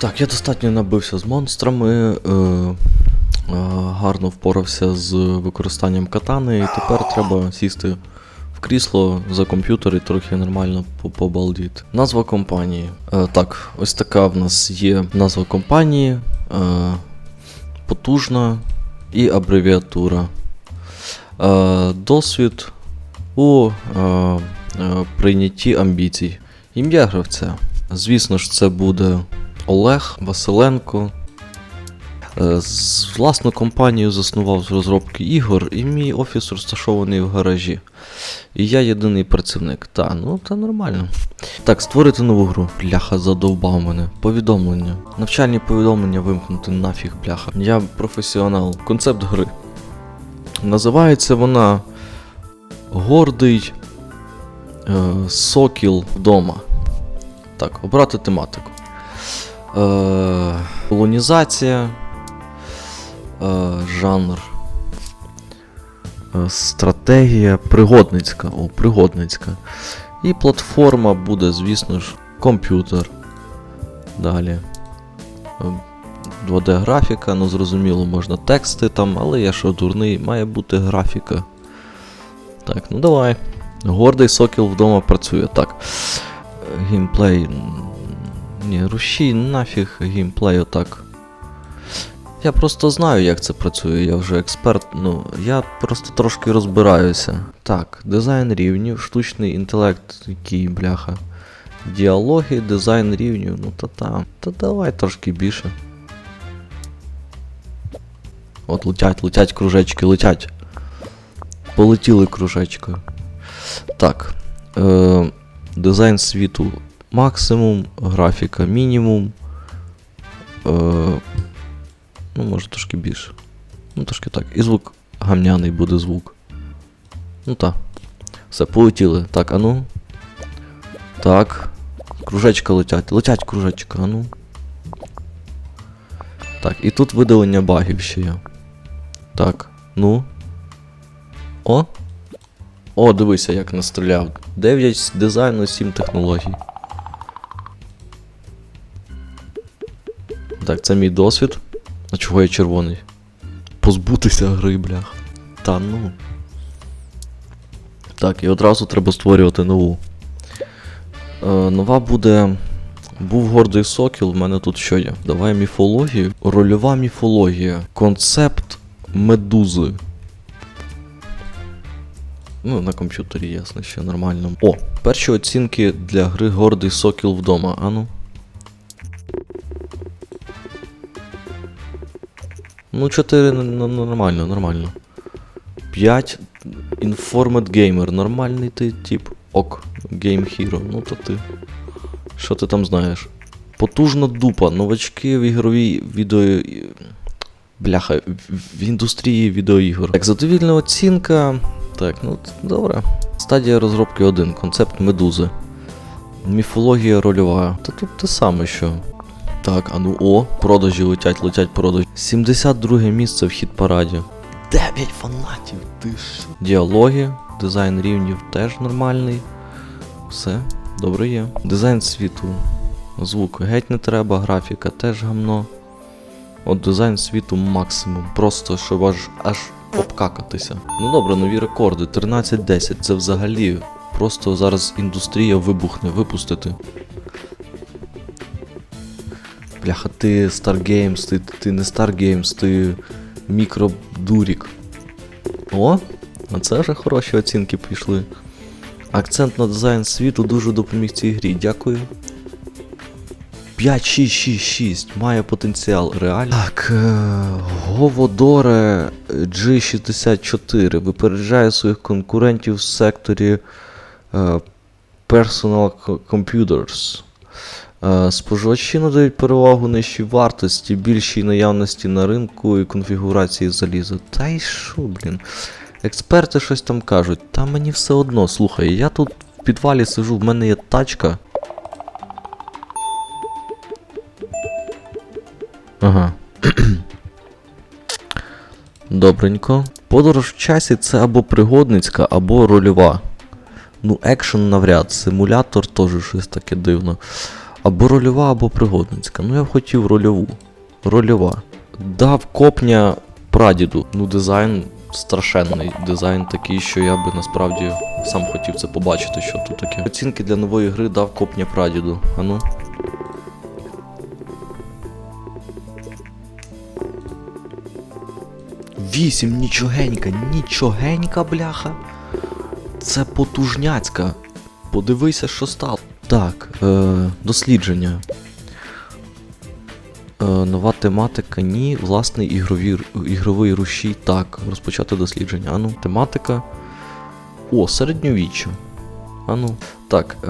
Так, я достатньо набився з монстрами, е, е, гарно впорався з використанням катани, і тепер треба сісти в крісло за комп'ютер і трохи нормально по- побалдіти. Назва компанії. Е, так, ось така в нас є назва компанії, е, потужна і абревіатура. Е, досвід у е, е, прийнятті амбіцій. Ім'я гравця. Звісно ж, це буде Олег Василенко. Е, власну компанію заснував з розробки ігор, і мій офіс розташований в гаражі. І я єдиний працівник. Та, ну та нормально. Так, створити нову гру. Бляха, задовбав мене. Повідомлення. Навчальні повідомлення вимкнути нафіг, бляха. Я професіонал. Концепт гри. Називається вона Гордий е, Сокіл вдома. Так, обрати тематику. Е, колонізація. Е, жанр. Е, стратегія пригодницька. О, пригодницька. І платформа буде, звісно ж, комп'ютер. Далі. Е, 2D графіка, ну зрозуміло, можна тексти там, але я що дурний, має бути графіка. Так, ну давай. Гордий сокіл вдома працює. Так. Геймплей. Ні, рушій, нафіг геймплей отак. Я просто знаю, як це працює, я вже експерт, ну, я просто трошки розбираюся. Так, дизайн рівнів, штучний інтелект, який бляха. Діалоги, дизайн рівнів, ну та там. Та давай трошки більше. От летять, летять кружечки, летять. Полетіли кружечкою. Так. Е, дизайн світу максимум, графіка мінімум. Е, ну, може трошки більше. Ну, трошки так. І звук гамняний буде звук. Ну так. Все, полетіли. Так, а ну. Так. Кружечка летять. Летять кружечка, а ну. Так, і тут видалення багів ще є. Так, ну. О. О, дивися, як настріляв. 9 дизайну, 7 технологій. Так, це мій досвід. А чого я червоний? Позбутися гри, блях. Та ну. Так, і одразу треба створювати нову. Е, нова буде. Був гордий сокіл, в мене тут що є? Давай міфологію. Рольова міфологія. Концепт медузи. Ну, на комп'ютері ясно, що нормально. О, перші оцінки для гри Гордий Сокіл вдома. Ану. Ну, 4 нормально, нормально. 5 Informed Gamer. Нормальний ти тип. Ок. Game Hero. Ну то ти. Що ти там знаєш? Потужна дупа. Новачки в ігровій відео. Бляха, в- в індустрії відеоігор. Так, задовільна оцінка. Так, ну добре. Стадія розробки 1. Концепт медузи. Міфологія рольова. Та тут те саме що. Так, а ну о, продажі летять, летять продажі. 72 місце в хіт параді. 9 фанатів, ти що? Діалоги, дизайн рівнів теж нормальний. Все, добре є. Дизайн світу. Звук геть не треба, графіка теж гамно. От дизайн світу максимум. Просто щоб аж аж обкакатися. Ну добре, нові рекорди. 13-10. Це взагалі. Просто зараз індустрія вибухне, випустити. Бляха, ти Stargames, ти, ти не Stargames, ти мікробурік. О, це вже хороші оцінки пішли. Акцент на дизайн світу дуже допоміг цій грі. Дякую. 5, 6, 6, 6. Має потенціал, реально. Так, е, Говодоре G64 випереджає своїх конкурентів в секторі е, Personal Computers. Е, Споживачі надають перевагу нижчій вартості, більшій наявності на ринку і конфігурації заліза. Та й що, блін. Експерти щось там кажуть, та мені все одно, слухай, я тут в підвалі сижу, в мене є тачка. Ага. Добренько. Подорож в часі це або пригодницька, або рольова. Ну, екшен навряд, симулятор теж щось таке дивно. Або рольова, або пригодницька. Ну я хотів рольову. Рольова. Дав копня прадіду. Ну, дизайн страшенний. Дизайн такий, що я би насправді сам хотів це побачити, що тут таке. Оцінки для нової гри дав копня прадіду. Ану. Вісім, нічогенька, нічогенька, бляха. Це потужняцька. Подивися, що стало. Так, е, дослідження. Е, нова тематика, ні. Власний ігрові, ігровий рушій. Так, розпочати дослідження. Ану, тематика. О, середньовіччя. Ану. Так, е,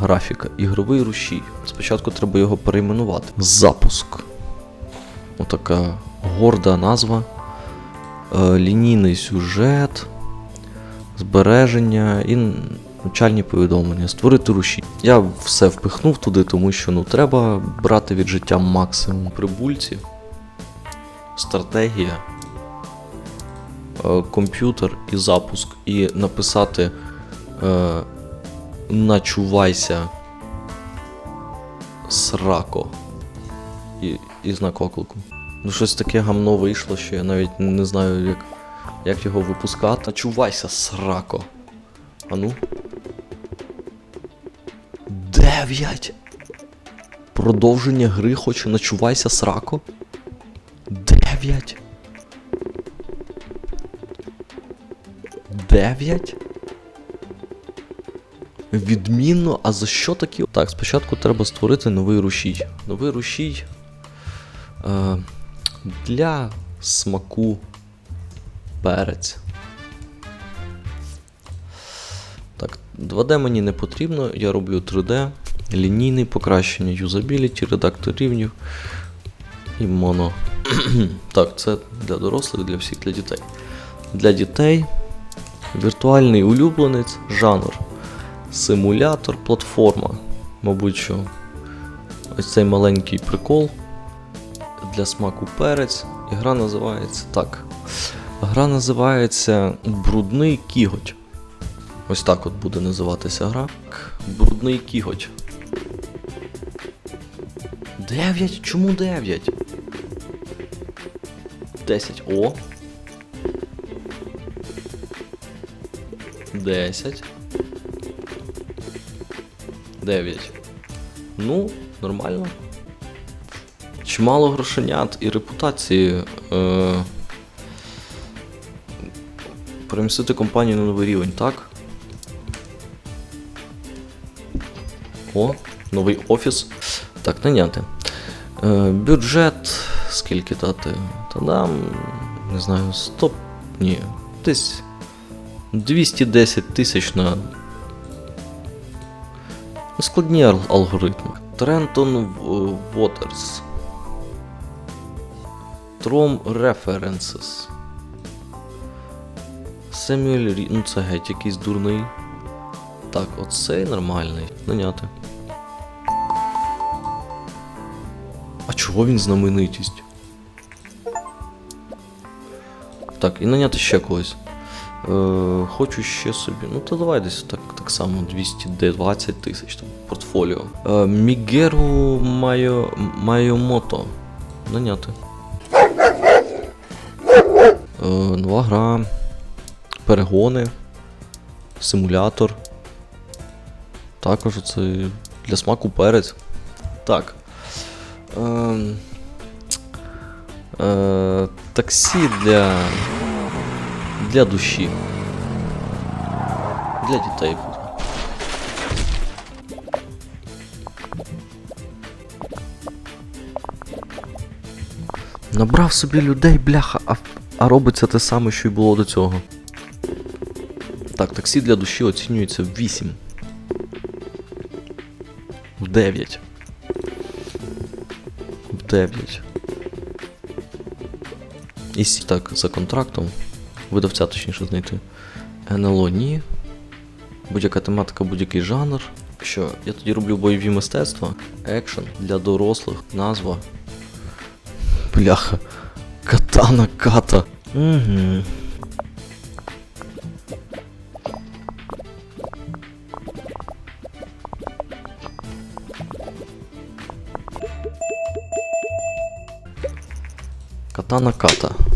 графіка. Ігровий рушій. Спочатку треба його перейменувати. Запуск. Отака горда назва. Е, лінійний сюжет. Збереження і навчальні повідомлення. Створити рушій. Я все впихнув туди, тому що ну, треба брати від життя максимум прибульців. Стратегія. е, Комп'ютер і запуск. І написати е, Начувайся срако. І, і знак оклику. Ну, щось таке гамно вийшло, що я навіть не знаю, як, як його випускати. Начувайся срако. А ну. Дев'ять. Продовження гри хоче начувайся срако. Дев'ять. Дев'ять. Відмінно, а за що такі? Так, спочатку треба створити новий рушій. Новий рушій е, для смаку перець. Так, 2D мені не потрібно, я роблю 3D, лінійний покращення, юзабіліті, редактор рівнів і моно. так, це для дорослих, для всіх, для дітей. Для дітей віртуальний улюбленець, жанр. Симулятор, платформа. Мабуть, що ось цей маленький прикол для смаку перець. І гра називається так. Гра називається Брудний кіготь. Ось так от буде називатися гра. Брудний кіготь. 9? Чому 9? 10. О. 10. 9. Ну, нормально. Чимало грошенят і репутації. Е... Перемістити компанію на новий рівень, так? О, новий офіс. Так, наняти. Е, бюджет. Скільки дати? Та дам. Не знаю, 100. Ні. Десь 210 тисяч на Складні алгоритми. Трентон Waters. Тром References. Семюель Рі... Ну це геть якийсь дурний. Так, оцей нормальний. Наняти. А чого він знаменитість? Так, і наняти ще когось. Е, хочу ще собі. Ну то давай десь так, так само 220 тисяч там портфоліо. Е, Мігеру Майо, Майомото. Наняти. Е, нова гра. Перегони. Симулятор. Також це для смаку перець. Так. Ем, е, таксі для. Для душі. Для дітей. Набрав собі людей, бляха, а, а робиться те саме, що й було до цього. Так, таксі для душі оцінюється в 8. В 9. В 9. І так, за контрактом. Видавця точніше знайти. НЛО ні. Будь-яка тематика, будь-який жанр. Що, я тоді роблю бойові мистецтва, екшен для дорослих, назва. Бляха. Катана ката. Угу. Катана ката.